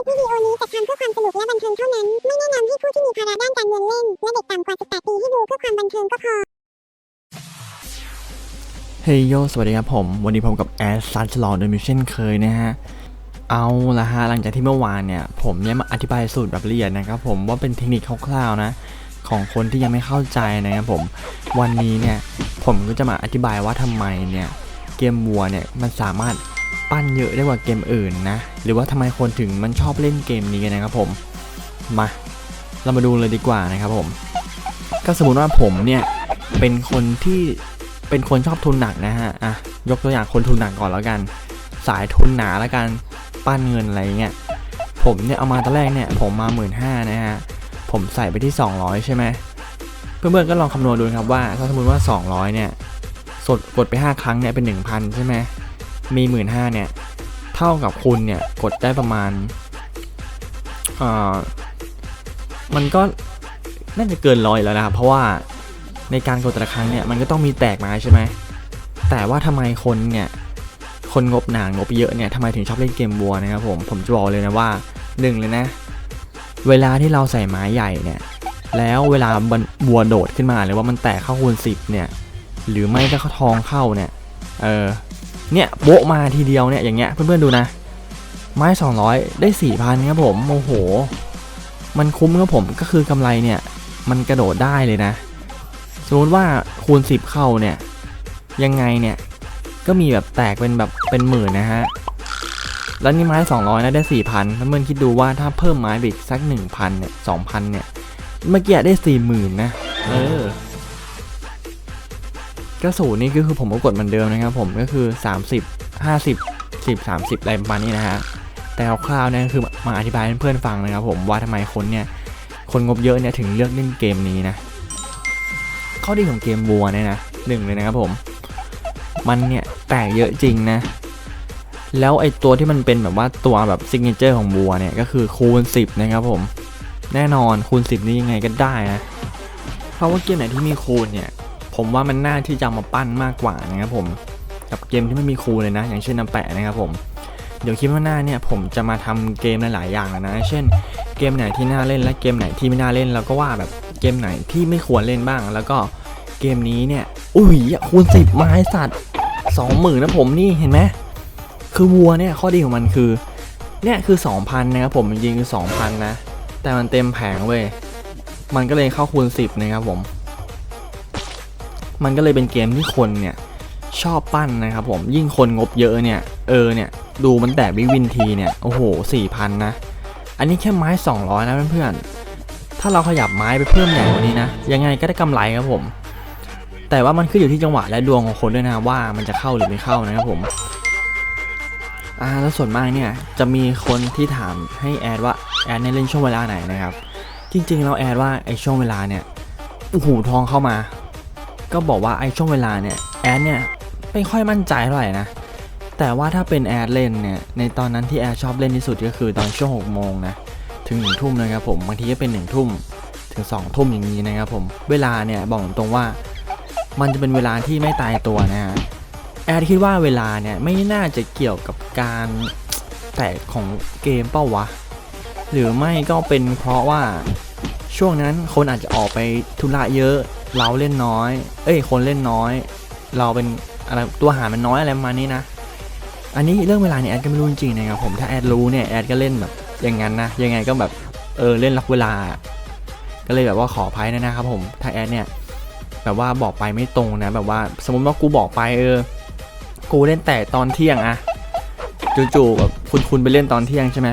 ลิปวิดีโอนี้จัดทำเพื่อความสนุกและบันเทิงเท่านั้น ไม่แนะนำให้ผู้ที่มีภาระด้านการเงินเล่น และเด็กต่ำกว่า 18 ปีให้ดูเพื่อความบันเทิงก็พอ เฮ้ยโย สวัสดีครับผม วันนี้ผมกับแอดซันชลองโดยมิเช่นเคยนะฮะ เอาละฮะ หลังจากที่เมื่อวานเนี่ย ผมเนี่ยมาอธิบายสูตรแบบละเอียดนะครับผมว่าเป็นเทคนิคคร่าวๆนะ ของคนที่ยังไม่เข้าใจนะครับผม วันนี้เนี่ย ผมก็จะมาอธิบายว่าทำไมเนี่ย เกมวัวเนี่ย มันสามารถ ปั้นเยอะได้กว่าเกมอื่นนะ หรือว่าทำไมคนถึงมันชอบเล่นเกมนี้กันนะครับผม มา เรามาดูเลยดีกว่านะครับผม ก็สมมติว่าผมเนี่ยเป็นคนที่เป็นคนชอบทุนหนักนะฮะ อะ ยกตัวอย่างคนทุนหนักก่อนแล้วกัน สายทุนหนาแล้วกัน ปั้นเงินอะไรเงี้ย ผมเนี่ยเอามาตอนแรกเนี่ยผมมา1 5ื่นห้านะฮะ ผมใส่ไปที่ 200 ใช่ไหม เพื่อนๆก็ลองคำนวณดูครับว่า ถ้าสมมติว่า 200 เนี่ย สดกดไป 5 ครั้งเนี่ยเป็น 1,000 ใช่ไหม มี1 5ื่นห้าเนี่ย เท่ากับคุณเนี่ย กดได้ประมาณเอ่อมันก็น่าจะเกินร้อยแล้วนะครับ เพราะว่าในการกดแต่ละครั้งเนี่ย มันก็ต้องมีแตกมาใช่ไหม แต่ว่าทำไมคนเนี่ย คนงบหนางบเยอะเนี่ยทำไมถึงชอบเล่นเกมวัวนะครับผม ผมจะบอกเลยนะว่าหนึ่งเลยนะ เวลาที่เราใส่ไม้ใหญ่เนี่ย แล้วเวลามันบัวโดดขึ้นมาหรือว่ามันแตกเข้าคูณสิบเนี่ย หรือไม่ก็เข้าทองเข้าเนี่ย เออ เนี่ยโบะมาทีเดียวเนี่ยอย่างเงี้ยเพื่อนๆดูนะ ไม้ 200 ได้ 4,000ครับผมโอ้โห มันคุ้มครับผมก็คือกำไรเนี่ย มันกระโดดได้เลยนะ สมมติว่าคูณ 10 เข้าเนี่ย ยังไงเนี่ย ก็มีแบบแตกเป็นแบบเป็นหมื่นนะฮะ แล้วนี่ไม้ 200นะได้ 4,000แล้วเมื่อนคิดดูว่าถ้าเพิ่มไม้ไปอีกสัก 1,000เนี่ย2,000เนี่ยเมื่อกี้ได้ 40,000นะเออ ก็สูตรนี้ก็คือผมก็กดเหมือนเดิมนะครับผมก็คือ 30 50 10 30อะไรประมาณนี้นะฮะแต่คร่าวๆเนี่ยคือมาอธิบายให้เพื่อนๆฟังนะครับผมว่าทำไมคนเนี่ยคนงบเยอะเนี่ยถึงเลือกเล่นเกมนี้นะข้อดีของเกมวัวเนี่ยนะหนึ่งเลยนะครับผม มันเนี่ยแตกเยอะจริงนะ แล้วไอตัวที่มันเป็นแบบว่าตัวแบบซิกเนเจอร์ของวัวเนี่ยก็คือคูณ 10 นะครับผม แน่นอนคูณ 10 นี่ยังไงก็ได้นะ เพราะว่าเกมไหนที่มีคูณเนี่ย ผมว่ามันน่าที่จะมาปั้นมากกว่านะครับผมกับเกมที่ไม่มีครูเลยนะ อย่างเช่นน้ำแปะนะครับผมเดี๋ยวคลิปว่าหน้าเนี่ยผมจะมาทำเกมหลาย ๆ อย่างแล้วนะ เช่น เกมไหนที่น่าเล่นและเกมไหนที่ไม่น่าเล่นแล้วก็ว่าแบบเกมไหนที่ไม่ควรเล่นบ้าง แล้วก็เกมนี้เนี่ย อุ้ยคูณสิบไม้สัตว์สองหมื่นนะผมนี่เห็นไหมคือวัวเนี่ยข้อดีของมันคือเนี่ยคือ 2,000นะครับผมจริงคือ2,000นะแต่มันเต็มแผงเว้ยมันก็เลยเข้าคูณ10นะครับผม มันก็เลยเป็นเกมที่คนเนี่ยชอบปั้นนะครับผมยิ่งคนงบเยอะเนี่ย เออเนี่ย ดูมันแตกวิวินทีเนี่ย โอ้โห4,000นนะ อันนี้แค่ไม้ 200 นะเพื่อนๆ ถ้าเราขยับไม้ไปเพิ่มใหญ่กว่านี้นะ ยังไงก็ได้กำไรครับผม แต่ว่ามันขึ้นอยู่ที่จังหวะและดวงของคนด้วยนะว่ามันจะเข้าหรือไม่เข้านะครับผมอ่าแล้วส่วนมากเนี่ยจะมีคนที่ถามให้แอดว่าแอดเนี่ยเล่นช่วงเวลาไหนนะครับ จริงๆเราแอดว่าไอช่วงเวลาเนี่ยโอ้โหทองเข้ามา ก็บอกว่าไอช่วงเวลาเนี่ยแอดเนี่ยไม่ค่อยมั่นใจเท่าไหร่นะ แต่ว่าถ้าเป็นแอดเล่นเนี่ยในตอนนั้นที่แอดชอบเล่นที่สุดก็คือตอนช่วง6โมงนะถึง1ทุ่มนะครับผมบางทีก็เป็น1ทุ่มถึง2ทุ่มอย่างนี้นะครับผมเวลาเนี่ยบอกตรงว่า มันจะเป็นเวลาที่ไม่ตายตัวนะฮะแอดคิดว่าเวลาเนี่ยไม่น่าจะเกี่ยวกับการแตกของเกมเป้าวะ หรือไม่ก็เป็นเพราะว่าช่วงนั้นคนอาจจะออกไปธุระเยอะ เราเล่นน้อย เอ้ย คนเล่นน้อย เราเป็นอะไรตัวหารมันน้อยอะไรประมาณนี้นะ อันนี้เรื่องเวลาเนี่ยแอดก็ไม่รู้จริงๆนะครับผมถ้าแอดรู้เนี่ยแอดก็เล่นแบบอย่างนั้นนะยังไงก็แบบเออเล่นล็อกเวลา ก็เลยแบบว่าขออภัยนะนะครับผมถ้าแอดเนี่ยแบบว่าบอกไปไม่ตรงนะ แบบว่าสมมติว่ากูบอกไปเออ กูเล่นแต่ตอนเที่ยงอะจู่ๆแบบคุณคุณไปเล่นตอนเที่ยงใช่ไหม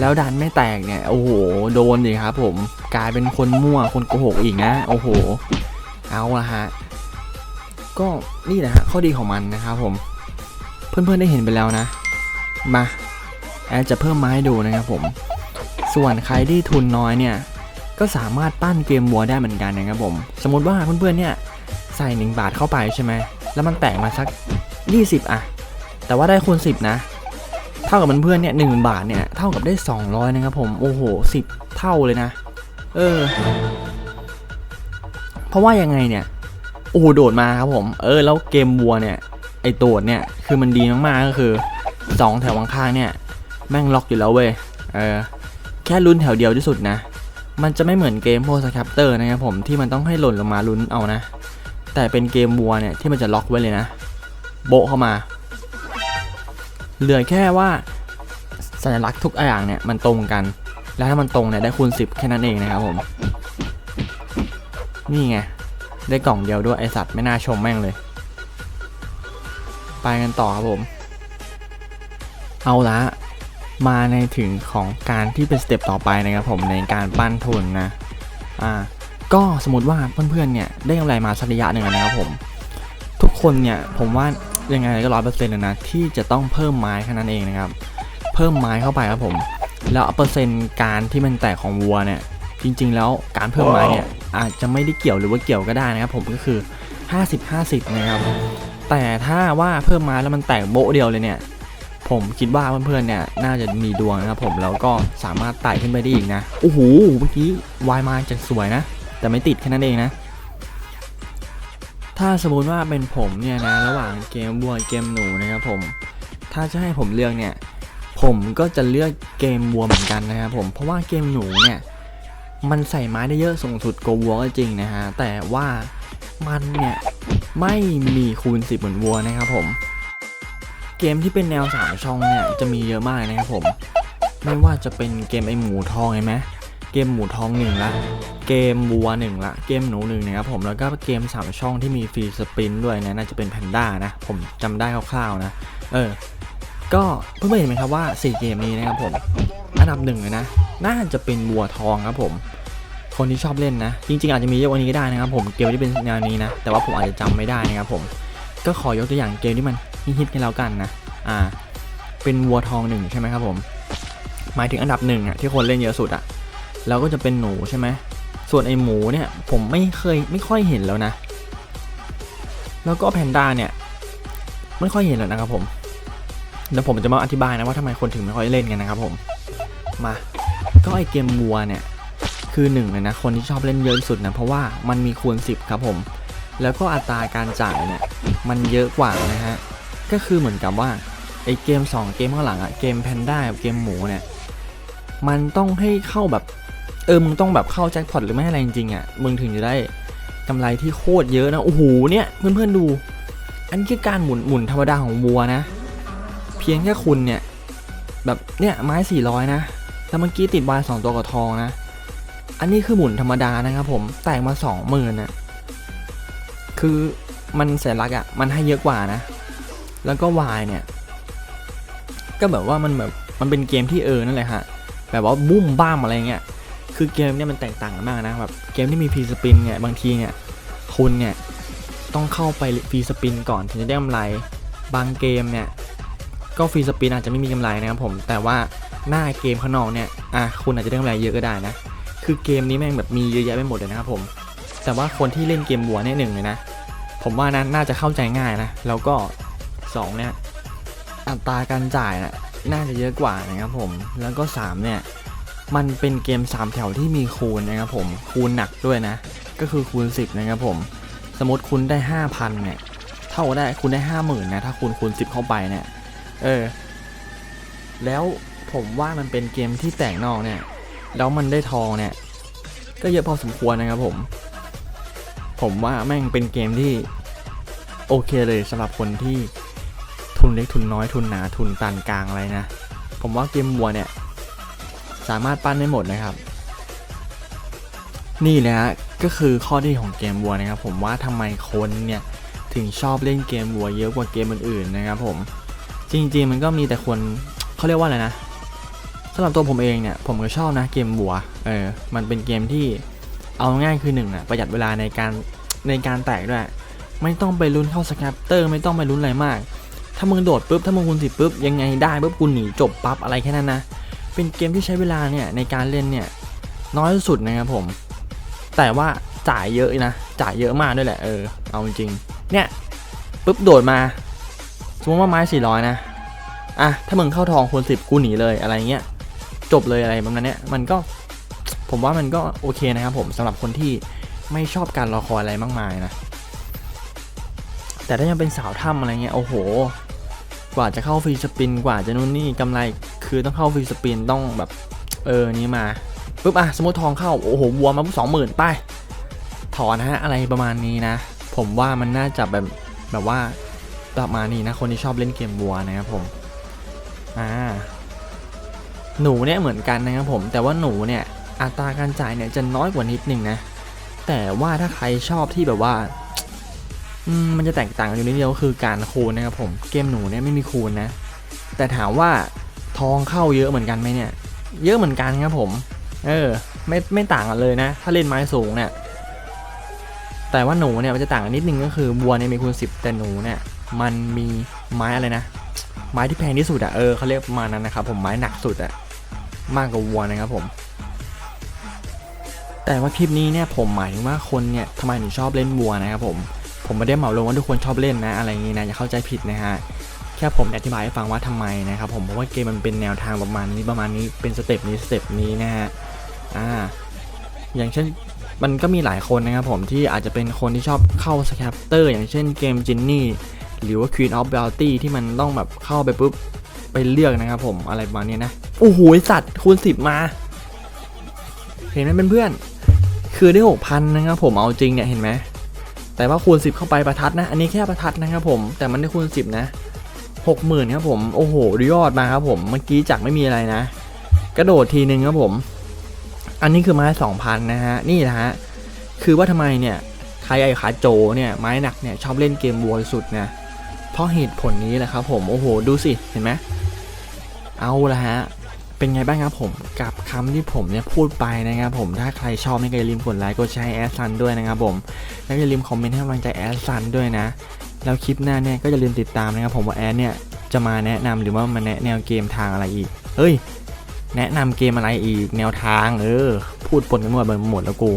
แล้วดันไม่แตกเนี่ยโอ้โหโดนดิครับผมกลายเป็นคนมั่วคนโกหกอีกนะโอ้โห เอาละฮะ ก็นี่แหละฮะข้อดีของมันนะครับผม เพื่อนๆได้เห็นไปแล้วนะ มาแอดจะเพิ่มไมาให้ดูนะครับผม ส่วนใครที่ทุนน้อยเนี่ย ก็สามารถปั้นเกมวัวได้เหมือนกันนะครับผม สมมติว่าเพื่อนๆเนี่ยใส่ 1 บาทเข้าไปใช่ไหม แล้วมันแตกมาสัก 20อะแต่ว่าได้คูณ10 นะ เท่ากับเพื่อนๆเนี่ยหบาทเนี่ย เท่ากับได้ 200 นะครับผม โอ้โห 10 เท่าเลยนะ เออ ราะว่ายังไงเนี่ยโอ้โหโดดมาครับผม เออแล้วเกมวัวเนี่ยไอโดดเนี่ยคือมันดีมากๆก็คือ 2 แถวข้างๆเนี่ยแม่งล็อกอยู่แล้วเว้ยเออแค่ลุ้นแถวเดียวที่สุดนะ มันจะไม่เหมือนเกมโพวกสครับเตอร์นะครับผมที่มันต้องให้หล่นลงมาลุ้นเอานะ แต่เป็นเกมวัวเนี่ยที่มันจะล็อกไว้เลยนะ โบเข้ามา เหลือแค่ว่าสัญลักษณ์ทุกอย่างเนี่ยมันตรงกัน แล้วถ้ามันตรงเนี่ยได้คูณ 10 แค่นั้นเองนะครับผม นี่ไง ได้กล่องเดียวด้วยไอสัตว์ไม่น่าชมแม่งเลย ไปกันต่อครับผม เอาละมาในถึงของการที่เป็นสเต็ปต่อไปนะครับผมในการปั้นทุนนะอ่าก็สมมติว่าเพื่อนๆเนี่ยได้กำไรมาสักระยะหนึ่งนะครับผม ทุกคนเนี่ยผมว่ายังไงก็ร้อยเปอร์เซ็นต์เลยนะที่จะต้องเพิ่มไม้แค่นั้นเองนะครับ เพิ่มไม้เข้าไปครับผม แล้วเปอร์เซ็นต์การที่มันแตกของวัวเนี่ยจริง ๆ แล้วการเพิ่มไม้เนี่ย อาจจะไม่ได้เกี่ยวหรือว่าเกี่ยวก็ได้นะครับผมก็คือ 50 50 นะครับ แต่ถ้าว่าเพิ่มม้แล้วมันแตกโบเดียวเลยเนี่ย ผมคิดว่าเพื่อนๆเนี่ยน่าจะมีดวงนะครับผมแล้วก็สามารถไต่ขึ้นไปได้อีกนะโอ้โหเมื่อกี้วายมาจากสวยนะ แต่ไม่ติดแค่นั้นเองนะถ้าสมมติว่าเป็นผมเนี่ยนะระหว่างเกมวัวเกมหนูนะครับผม ถ้าจะให้ผมเลือกเนี่ย ผมก็จะเลือกเกมวัวเหมือนกันนะครับผมเพราะว่าเกมหนูเนี่ย มันใส่ไม้ได้เยอะสูงสุดโกวัวก็จริงนะฮะ แต่ว่ามันเนี่ยไม่มีคูณ 10 เหมือนวัวนะครับผม เกมที่เป็นแนวสามช่องเนี่ยจะมีเยอะมากนะครับผม ไม่ว่าจะเป็นเกมไอหมูทองเห็นไหมเกมหมูทองหนึ่งละ เกมวัวหนึ่งละ เกมหนูหนึ่งนะครับผม แล้วก็เกมสามช่องที่มีฟรีสปินด้วยนะ น่าจะเป็นแพนด้านะ ผมจำได้คร่าวๆนะ เออ ก็เพื่อนๆเห็นไหมครับว่า 4 เกมนี้นะครับผมอันดับหนึ่งเลยนะ น่าจะเป็นวัวทองครับผม คนที่ชอบเล่นนะ จริง ๆ อาจจะมีเยอะกว่านี้ก็ได้นะครับผมเกมที่เป็นแนวนี้นะ แต่ว่าผมอาจจะจำไม่ได้นะครับผมก็ขอยกตัวอย่างเกมที่มันฮิตๆกันแล้วกันนะอ่าเป็นวัวทองหนึ่งใช่ไหมครับผม หมายถึงอันดับหนึ่งอะที่คนเล่นเยอะสุดอะแล้วก็จะเป็นหนูใช่ไหมส่วนไอหมูเนี่ยผมไม่เคยไม่ค่อยเห็นแล้วนะ แล้วก็แพนด้าเนี่ยไม่ค่อยเห็นแล้วนะครับผม เดี๋ยวผมจะมาอธิบายนะว่าทำไมคนถึงไม่ค่อยเล่นกันนะครับผม มา ก็ไอเกมวัวเนี่ย คือหนึ่งเลยนะ คนที่ชอบเล่นเยอะสุดนะ เพราะว่ามันมีคูณ 10 ครับผม แล้วก็อัตราการจ่ายเนี่ย มันเยอะกว่านะฮะ ก็คือเหมือนกับว่าไอเกม 2 เกมข้างหลังอะเกมแพนด้ากับเกมหมูเนี่ย มันต้องให้เข้าแบบ เออ มึงต้องแบบเข้าแจ็คพอตหรือไม่อะไรจริงๆอะมึงถึงจะได้กำไรที่โคตรเยอะนะ โอ้โห เนี่ย เพื่อนๆดู อันคือการหมุนหมุนธรรมดาของวัวนะ เพียงแค่คุณเนี่ย แบบเนี่ยไม้ 400 นะ แล้วเมื่อกี้ติดวายสองตัวกับทองนะ อันนี้คือหมุนธรรมดานะครับผมแตกมาสองหมื่นนะคือมันแสนลักอะ่ะมันให้เยอะกว่านะ แล้วก็วายเนี่ย ก็แบบว่ามันแบบมันเป็นเกมที่เออนั่นแหละฮะแบบว่าบุ้มบ้ามอะไรเงี้ยคือเกมเนี่ยมันแตกต่างกันมากนะแบบเกมที่มีฟรีสปินเนี่ยบางทีเนี่ยคุณเนี่ยต้องเข้าไปฟรีสปินก่อนถึงจะได้กำไร บางเกมเนี่ย ก็ฟรีสปินอาจจะไม่มีกำไรนะครับผม แต่ว่าหน้าเกมข้างนอกเนี่ยอะคุณอาจจะได้กำไรเยอะก็ได้นะ คือเกมนี้แม่งแบบมีเยอะแยะไปหมดเลยนะครับผม แต่ว่าคนที่เล่นเกมวัวเนี่ยหนึ่งเลยนะ ผมว่านั้นน่าจะเข้าใจง่ายนะ แล้วก็สองเนี่ย อัตราการจ่ายนะน่าจะเยอะกว่านะครับผม แล้วก็สามเนี่ย มันเป็นเกม 3 แถวที่มีคูณนะครับผม คูณหนักด้วยนะ ก็คือคูณ 10 นะครับผม สมมติคุณได้ 5,000 เนี่ย เท่าได้คุณได้ 50,000นะ ถ้าคุณคูณ 10 เข้าไปเนี่ย เออ แล้วผมว่ามันเป็นเกมที่แตกนอกเนี่ย แล้วมันได้ทองเนี่ย ก็เยอะพอสมควรนะครับผม ผมว่าแม่งเป็นเกมที่ โอเคเลยสำหรับคนที่ทุนเล็กทุนน้อยทุนหนาทุนปานกลางอะไรนะ ผมว่าเกมวัวเนี่ย สามารถปั้นได้หมดนะครับ นี่แหละฮะก็คือข้อดีของเกมวัวนะครับ ผมว่าทำไมคนเนี่ยถึงชอบเล่นเกมวัวเยอะกว่าเกมอื่นๆนะครับผม จริงๆมันก็มีแต่คนเขาเรียกว่าอะไรนะสำหรับตัวผมเองเนี่ยผมก็ชอบนะเกมวัวเออมันเป็นเกมที่เอาง่ายคือหนึ่งอะประหยัดเวลาในการในการแตกด้วย ไม่ต้องไปลุ้นเข้าสแคปเตอร์ไม่ต้องไปลุ้นอะไรมาก ถ้ามึงโดดปุ๊บถ้ามึงคูณสิบปุ๊บยังไงได้ปุ๊บกูหนีจบปั๊บอะไรแค่นั้นนะเป็นเกมที่ใช้เวลาเนี่ยในการเล่นเนี่ยน้อยสุดนะครับผม แต่ว่าจ่ายเยอะนะจ่ายเยอะมากด้วยแหละเออเอาจริงเนี่ยปุ๊บโดดมา มมติว่าไม้สี่ร้อยนะ อะ ถ้ามึงเข้าทองคูณสิบกูหนีเลยอะไรเงี้ย จบเลยอะไรประมาณนี้มันก็ ผมว่ามันก็โอเคนะครับผมสำหรับคนที่ไม่ชอบการรอคอยอะไรมากมายนะ แต่ถ้ายังเป็นสาวถ้ำอะไรเงี้ย โอ้โห กว่าจะเข้าฟรีสปิน กว่าจะนู่นนี่กำไร คือต้องเข้าฟรีสปิน ต้องแบบ เออ นี้มาปุ๊บอะ สมมติทองเข้า โอ้โหวัวมาสองหมื่นไป ถอนฮะ อะไรประมาณนี้นะ ผมว่ามันน่าจะแบบ แบบว่า ประมาณนี้นะคนที่ชอบเล่นเกมวัวนะครับผมอ่าหนูเนี่ยเหมือนกันนะครับผมแต่ว่าหนูเนี่ยอัตราการจ่ายเนี่ยจะน้อยกว่านิดนึงนะแต่ว่าถ้าใครชอบที่แบบว่ามันจะแตกต่างกันอยู่นิดเดียวคือการคูณนะครับผมเกมหนูเนี่ยไม่มีคูณนะ แต่ถามว่าทองเข้าเยอะเหมือนกันไหมเนี่ย เยอะเหมือนกันครับผม เออไม่ไม่ต่างกันเลยนะ ถ้าเล่นไม้สูงเนี่ยแต่ว่าหนูเนี่ยมันจะต่างกันนิดนึงก็คือบัวเนี่ยมีคูณ10แต่หนูเนี่ย มันมีไม้อะไรนะ ไม้ที่แพงที่สุดอะเออเขาเรียกประมาณนั้นนะครับผมไม้หนักสุดอะมากกว่าวัวนะครับผม แต่ว่าคลิปนี้เนี่ยผมหมายถึงว่าคนเนี่ยทำไมถึงชอบเล่นวัวนะครับผมผมไม่ได้เหมารวมว่าทุกคนชอบเล่นนะอะไรอย่างงี้นะอย่าเข้าใจผิดนะฮะแค่ผมอธิบายให้ฟังว่าทำไมนะครับผมเพราะว่าเกมมันเป็นแนวทางประมาณนี้ประมาณนี้เป็นสเต็ปนี้สเต็ปนี้นะฮะอ่าอย่างเช่นมันก็มีหลายคนนะครับผมที่อาจจะเป็นคนที่ชอบเข้าสแคปเตอร์อย่างเช่นเกมจินนี่ หรือว่า Queen of Bounty ที่มันต้องแบบเข้าไปปุ๊บ ไปเลือกนะครับผมอะไรประมาณนี้นะ โอ้โหสัตว์คูณ10มา เห็นไหมเพื่อนๆคือได้6,000นะครับผมเอาจริงเนี่ยเห็นไหมแต่ว่าคูณ10เข้าไปประทัดนะ อันนี้แค่ประทัดนะครับผมแต่มันได้คูณ10นะหกหมื่นครับผมโอ้โหยอดมาครับผมเมื่อกี้จากไม่มีอะไรนะ กระโดดทีหนึ่งครับผม อันนี้คือไม้สองพันนะฮะนี่นะฮะคือว่าทำไมเนี่ยใครไอ้ขาโจเนี่ยไม้หนักเนี่ยชอบเล่นเกมวัวสุดนะ เพราะเหตุผลนี้แหละครับผมโอ้โหดูสิเห็นไหมเอาละฮะเป็นไงบ้างครับผมกับคำที่ผมเนี่ยพูดไปนะครับผมถ้าใครชอบเนี่ก็อย่าลืมกดไลค์กดแชร์แอดซันด้วยนะครับผมแล้วอย่าลืมคอมเมนต์ให้กำลังใจแอดซันด้วยนะ แล้วคลิปหน้าเนี่ยก็อย่าลืมติดตามนะครับผมว่าแอดเนี่ยจะมาแนะนำหรือว่ามาแนะแนวเกมทางอะไรอีกเฮ้ย แนะนำเกมอะไรอีกแนวทางเออพูดปนกันหมดไปหมดแล้วกู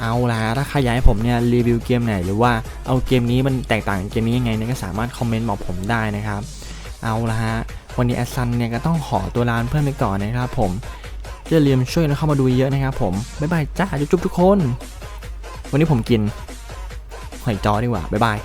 เอาละถ้าใครอยากให้ผมเนี่ยรีวิวเกมไหน หรือว่าเอาเกมนี้มันแตกต่างเกมนี้ยังไงเนี่ยก็สามารถคอมเมนต์บอกผมได้นะครับ เอาละฮะวันนี้แอดซันเนี่ยก็ต้องขอตัวลาเพื่อนไปก่อนนะครับผมอย่าลืมช่วยนะเข้ามาดูเยอะนะครับผมบ๊ายบายจ้าจุ๊บทุกคน วันนี้ผมกินหอยจอดีกว่าบ๊ายบาย